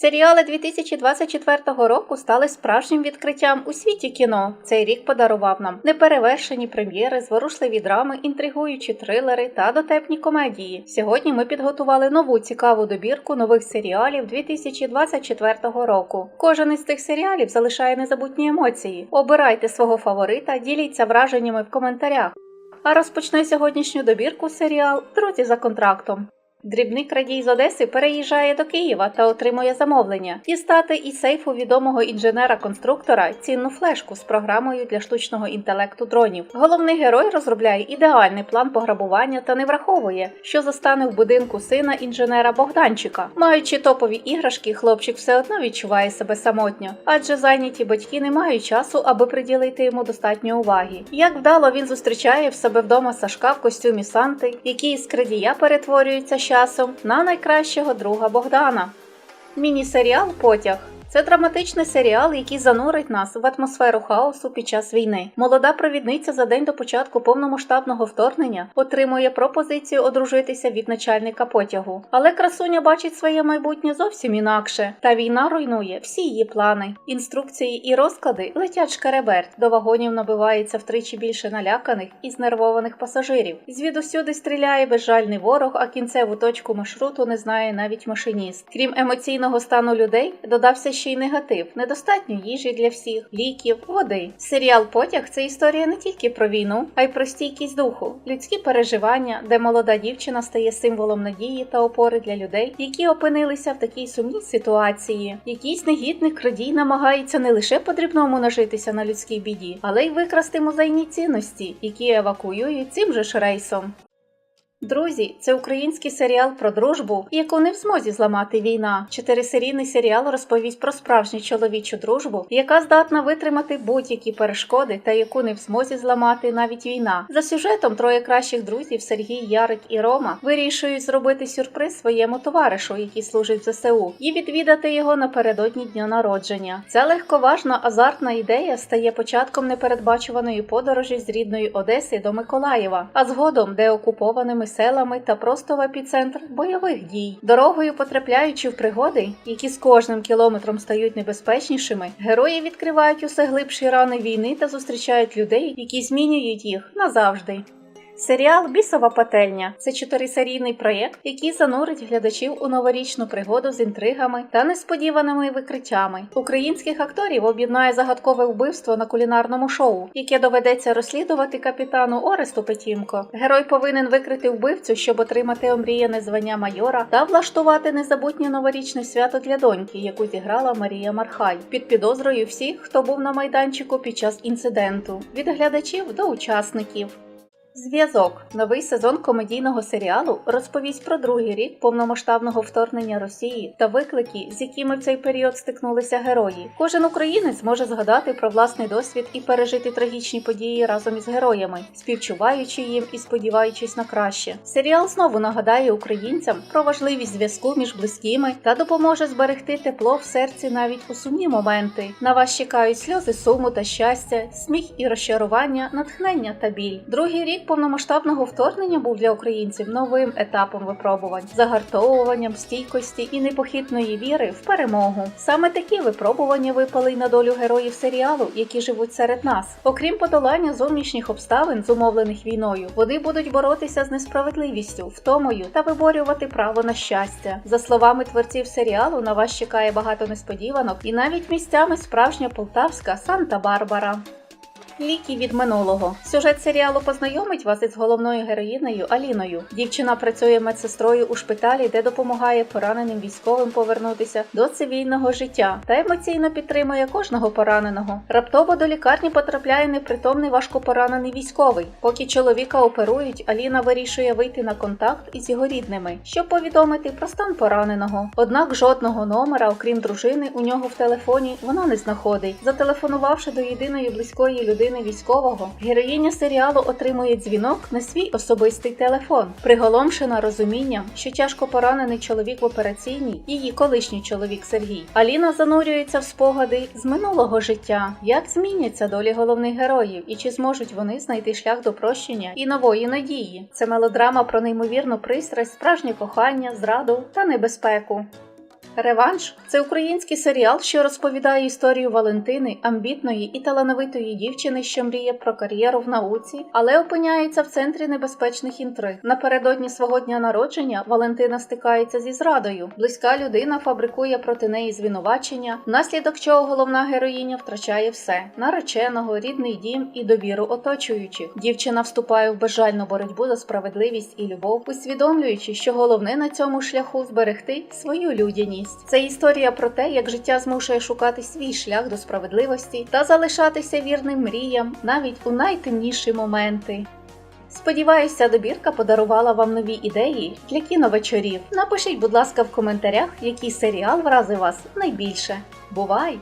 Серіали 2024 року стали справжнім відкриттям у світі кіно. Цей рік подарував нам неперевершені прем'єри, зворушливі драми, інтригуючі трилери та дотепні комедії. Сьогодні ми підготували нову цікаву добірку нових серіалів 2024 року. Кожен із цих серіалів залишає незабутні емоції. Обирайте свого фаворита, діліться враженнями в коментарях. А розпочне сьогоднішню добірку серіал Друзі за контрактом. Дрібний крадій з Одеси переїжджає до Києва та отримує замовлення дістати із сейфу відомого інженера-конструктора цінну флешку з програмою для штучного інтелекту дронів. Головний герой розробляє ідеальний план пограбування та не враховує, що застане в будинку сина інженера Богданчика. Маючи топові іграшки, хлопчик все одно відчуває себе самотньо, адже зайняті батьки не мають часу, аби приділити йому достатньо уваги. Як вдало він зустрічає в себе вдома Сашка в костюмі Санти, який із крадія перетворюється з часом на найкращого друга Богдана. Міні-серіал Потяг. Це драматичний серіал, який занурить нас в атмосферу хаосу під час війни. Молода провідниця за день до початку повномасштабного вторгнення отримує пропозицію одружитися від начальника потягу. Але красуня бачить своє майбутнє зовсім інакше, та війна руйнує всі її плани. Інструкції і розклади летять шкереберть. До вагонів набивається втричі більше наляканих і знервованих пасажирів. Звідусюди стріляє безжальний ворог, а кінцеву точку маршруту не знає навіть машиніст. Крім емоційного стану людей, додався ще й негатив, недостатньо їжі для всіх, ліків, води. Серіал Потяг це історія не тільки про війну, а й про стійкість духу, людські переживання, де молода дівчина стає символом надії та опори для людей, які опинилися в такій сумній ситуації. Якийсь негідник крадій намагається не лише подрібному нажитися на людській біді, але й викрасти музейні цінності, які евакуюють цим же ж рейсом. Друзі, це український серіал про дружбу, яку не в змозі зламати війна. Чотирисерійний серіал розповість про справжню чоловічу дружбу, яка здатна витримати будь-які перешкоди та яку не в змозі зламати навіть війна. За сюжетом троє кращих друзів Сергій, Ярик і Рома вирішують зробити сюрприз своєму товаришу, який служить в ЗСУ, і відвідати його напередодні дня народження. Ця легковажна азартна ідея стає початком непередбачуваної подорожі з рідної Одеси до Миколаєва, а згодом деокупованими селами та просто в епіцентр бойових дій. Дорогою потрапляючи в пригоди, які з кожним кілометром стають небезпечнішими, герої відкривають усе глибші рани війни та зустрічають людей, які змінюють їх назавжди. Серіал Бісова пательня це чотирисерійний проєкт, який занурить глядачів у новорічну пригоду з інтригами та несподіваними викриттями. Українських акторів об'єднає загадкове вбивство на кулінарному шоу, яке доведеться розслідувати капітану Оресту Петімко. Герой повинен викрити вбивцю, щоб отримати омріяне звання майора та влаштувати незабутнє новорічне свято для доньки, яку зіграла Марія Мархай, під підозрою всіх, хто був на майданчику під час інциденту, від глядачів до учасників. Зв'язок новий сезон комедійного серіалу розповість про другий рік повномасштабного вторгнення Росії та виклики, з якими в цей період стикнулися герої. Кожен українець може згадати про власний досвід і пережити трагічні події разом із героями, співчуваючи їм і сподіваючись на краще. Серіал знову нагадає українцям про важливість зв'язку між близькими та допоможе зберегти тепло в серці навіть у сумні моменти. На вас чекають сльози суму та щастя, сміх і розчарування, натхнення та біль. Другий рік повномасштабного вторгнення був для українців новим етапом випробувань, загартовуванням стійкості і непохитної віри в перемогу. Саме такі випробування випали й на долю героїв серіалу, які живуть серед нас. Окрім подолання зовнішніх обставин, зумовлених війною, вони будуть боротися з несправедливістю, втомою та виборювати право на щастя. За словами творців серіалу, на вас чекає багато несподіванок і навіть місцями справжня полтавська Санта-Барбара. Ліки від минулого. Сюжет серіалу познайомить вас із головною героїнею Аліною. Дівчина працює медсестрою у шпиталі, де допомагає пораненим військовим повернутися до цивільного життя та емоційно підтримує кожного пораненого. Раптово до лікарні потрапляє непритомний важкопоранений військовий. Поки чоловіка оперують, Аліна вирішує вийти на контакт із його рідними, щоб повідомити про стан пораненого. Однак жодного номера, окрім дружини, у нього в телефоні вона не знаходить. Зателефонувавши до єдиної близької людини військового, героїня серіалу отримує дзвінок на свій особистий телефон, приголомшена розумінням, що тяжко поранений чоловік в операційній, її колишній чоловік Сергій. Аліна занурюється в спогади з минулого життя, як зміняться долі головних героїв і чи зможуть вони знайти шлях до прощення і нової надії. Це мелодрама про неймовірну пристрасть, справжнє кохання, зраду та небезпеку. Реванш це український серіал, що розповідає історію Валентини, амбітної і талановитої дівчини, що мріє про кар'єру в науці, але опиняється в центрі небезпечних інтриг. Напередодні свого дня народження Валентина стикається зі зрадою. Близька людина фабрикує проти неї звинувачення, внаслідок чого головна героїня втрачає все: нареченого, рідний дім і довіру оточуючих. Дівчина вступає в безжальну боротьбу за справедливість і любов, усвідомлюючи, що головне на цьому шляху зберегти свою людяність. Це історія про те, як життя змушує шукати свій шлях до справедливості та залишатися вірним мріям навіть у найтемніші моменти. Сподіваюся, добірка подарувала вам нові ідеї для кіновечорів. Напишіть, будь ласка, в коментарях, який серіал вразив вас найбільше. Бувай!